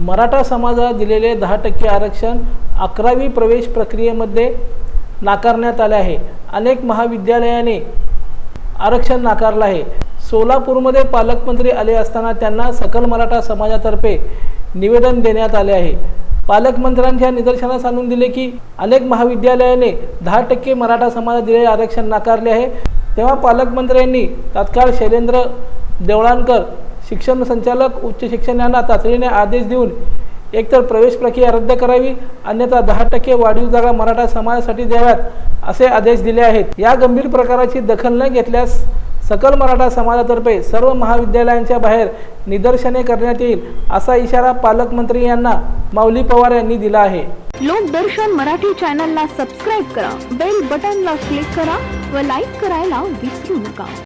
मराठा समाजाला दिलेले दहा टक्के आरक्षण अकरावी प्रवेश प्रक्रियेमध्ये नाकारण्यात आले आहे. अनेक महाविद्यालयाने आरक्षण नाकारलं आहे. सोलापूरमध्ये पालकमंत्री आले असताना त्यांना सकल मराठा समाजातर्फे निवेदन देण्यात आले आहे. पालकमंत्र्यांच्या निदर्शनास आणून दिले की अनेक महाविद्यालयाने दहा टक्के मराठा समाजाला दिलेले आरक्षण नाकारले आहे. तेव्हा पालकमंत्र्यांनी तात्काळ शैलेंद्र देवळानकर शिक्षण संचालक उच्च शिक्षण यांना तातडीने आदेश देऊन एकतर प्रवेश प्रक्रिया रद्द करावी अन्यथा दहा टक्के वाढीव जागा मराठा समाजासाठी द्याव्यात असे आदेश दिले आहेत. या गंभीर प्रकाराची दखल न घेतल्यास सकल मराठा समाजातर्फे सर्व महाविद्यालयांच्या बाहेर निदर्शने करण्यात येईल असा इशारा पालकमंत्री यांना माऊली पवार यांनी दिला आहे. लोकदर्शन मराठी चॅनलला सबस्क्राईब करा बेल बटनला क्लिक करा व लाईक करायला विसरू नका.